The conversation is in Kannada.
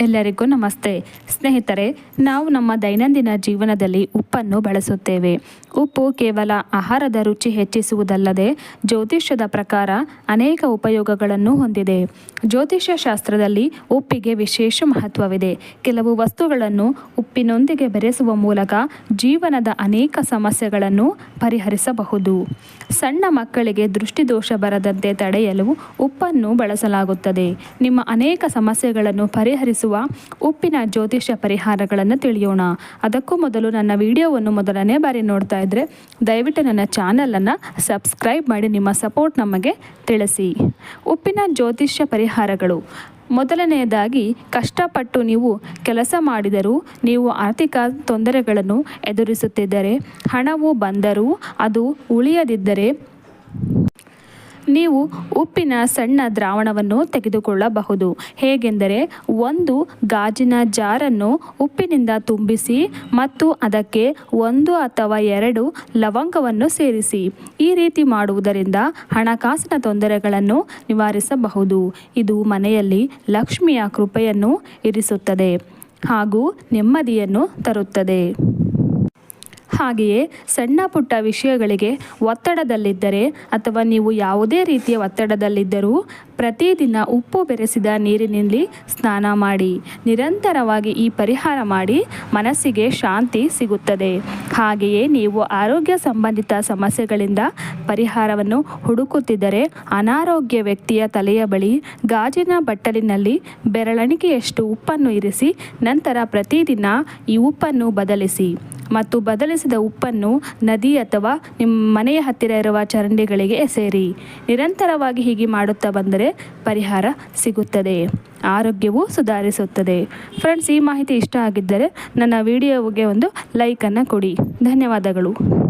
ಎಲ್ಲರಿಗೂ ನಮಸ್ತೆ. ಸ್ನೇಹಿತರೆ, ನಾವು ನಮ್ಮ ದೈನಂದಿನ ಜೀವನದಲ್ಲಿ ಉಪ್ಪನ್ನು ಬಳಸುತ್ತೇವೆ. ಉಪ್ಪು ಕೇವಲ ಆಹಾರದ ರುಚಿ ಹೆಚ್ಚಿಸುವುದಲ್ಲದೆ ಜ್ಯೋತಿಷ್ಯದ ಪ್ರಕಾರ ಅನೇಕ ಉಪಯೋಗಗಳನ್ನು ಹೊಂದಿದೆ. ಜ್ಯೋತಿಷ್ಯ ಶಾಸ್ತ್ರದಲ್ಲಿ ಉಪ್ಪಿಗೆ ವಿಶೇಷ ಮಹತ್ವವಿದೆ. ಕೆಲವು ವಸ್ತುಗಳನ್ನು ಉಪ್ಪಿನೊಂದಿಗೆ ಬೆರೆಸುವ ಮೂಲಕ ಜೀವನದ ಅನೇಕ ಸಮಸ್ಯೆಗಳನ್ನು ಪರಿಹರಿಸಬಹುದು. ಸಣ್ಣ ಮಕ್ಕಳಿಗೆ ದೃಷ್ಟಿದೋಷ ಬರದಂತೆ ತಡೆಯಲು ಉಪ್ಪನ್ನು ಬಳಸಲಾಗುತ್ತದೆ. ನಿಮ್ಮ ಅನೇಕ ಸಮಸ್ಯೆಗಳನ್ನು ಪರಿಹರಿಸುವ ಉಪ್ಪಿನ ಜ್ಯೋತಿಷ್ಯ ಪರಿಹಾರಗಳನ್ನು ತಿಳಿಯೋಣ. ಅದಕ್ಕೂ ಮೊದಲು ನನ್ನ ವಿಡಿಯೋವನ್ನು ಮೊದಲನೇ ಬಾರಿ ನೋಡ್ತಾ ಇದ್ದರೆ ದಯವಿಟ್ಟು ನನ್ನ ಚಾನಲನ್ನು ಸಬ್ಸ್ಕ್ರೈಬ್ ಮಾಡಿ, ನಿಮ್ಮ ಸಪೋರ್ಟ್ ನಮಗೆ ತಿಳಿಸಿ. ಉಪ್ಪಿನ ಜ್ಯೋತಿಷ್ಯ ಪರಿಹಾರಗಳು. ಮೊದಲನೆಯದಾಗಿ, ಕಷ್ಟಪಟ್ಟು ನೀವು ಕೆಲಸ ಮಾಡಿದರೂ ನೀವು ಆರ್ಥಿಕ ತೊಂದರೆಗಳನ್ನು ಎದುರಿಸುತ್ತಿದ್ದರೆ, ಹಣವು ಬಂದರೂ ಅದು ಉಳಿಯದಿದ್ದರೆ ನೀವು ಉಪ್ಪಿನ ಸಣ್ಣ ದ್ರಾವಣವನ್ನು ತೆಗೆದುಕೊಳ್ಳಬಹುದು. ಹೇಗೆಂದರೆ, ಒಂದು ಗಾಜಿನ ಜಾರನ್ನು ಉಪ್ಪಿನಿಂದ ತುಂಬಿಸಿ ಮತ್ತು ಅದಕ್ಕೆ ಒಂದು ಅಥವಾ ಎರಡು ಲವಂಗವನ್ನು ಸೇರಿಸಿ. ಈ ರೀತಿ ಮಾಡುವುದರಿಂದ ಹಣಕಾಸಿನ ತೊಂದರೆಗಳನ್ನು ನಿವಾರಿಸಬಹುದು. ಇದು ಮನೆಯಲ್ಲಿ ಲಕ್ಷ್ಮಿಯ ಕೃಪೆಯನ್ನು ಇರಿಸುತ್ತದೆ ಹಾಗೂ ನೆಮ್ಮದಿಯನ್ನು ತರುತ್ತದೆ. ಹಾಗೆಯೇ ಸಣ್ಣ ಪುಟ್ಟ ವಿಷಯಗಳಿಗೆ ಒತ್ತಡದಲ್ಲಿದ್ದರೆ ಅಥವಾ ನೀವು ಯಾವುದೇ ರೀತಿಯ ಒತ್ತಡದಲ್ಲಿದ್ದರೂ ಪ್ರತಿದಿನ ಉಪ್ಪು ಬೆರೆಸಿದ ನೀರಿನಲ್ಲಿ ಸ್ನಾನ ಮಾಡಿ, ನಿರಂತರವಾಗಿ ಈ ಪರಿಹಾರ ಮಾಡಿ ಮನಸ್ಸಿಗೆ ಶಾಂತಿ ಸಿಗುತ್ತದೆ. ಹಾಗೆಯೇ ನೀವು ಆರೋಗ್ಯ ಸಂಬಂಧಿತ ಸಮಸ್ಯೆಗಳಿಂದ ಪರಿಹಾರವನ್ನು ಹುಡುಕುತ್ತಿದ್ದರೆ ಅನಾರೋಗ್ಯ ವ್ಯಕ್ತಿಯ ತಲೆಯ ಬಳಿ ಗಾಜಿನ ಬಟ್ಟಲಿನಲ್ಲಿ ಬೆರಳಣಿಕೆಯಷ್ಟು ಉಪ್ಪನ್ನು ಇರಿಸಿ, ನಂತರ ಪ್ರತಿದಿನ ಈ ಉಪ್ಪನ್ನು ಬದಲಿಸಿ. ಮತ್ತು ಬದಲಿಸಿದ ಉಪ್ಪನ್ನು ನದಿ ಅಥವಾ ನಿಮ್ಮ ಮನೆಯ ಹತ್ತಿರ ಇರುವ ಚರಂಡಿಗಳಿಗೆ ಎಸೆಯಿರಿ ನಿರಂತರವಾಗಿ ಹೀಗೆ ಮಾಡುತ್ತಾ ಬಂದರೆ ಪರಿಹಾರ ಸಿಗುತ್ತದೆ. ಆರೋಗ್ಯವು ಸುಧಾರಿಸುತ್ತದೆ. ಫ್ರೆಂಡ್ಸ್, ಈ ಮಾಹಿತಿ ಇಷ್ಟ ಆಗಿದ್ದರೆ ನನ್ನ ವಿಡಿಯೋಗೆ ಒಂದು ಲೈಕನ್ನು ಕೊಡಿ. ಧನ್ಯವಾದಗಳು.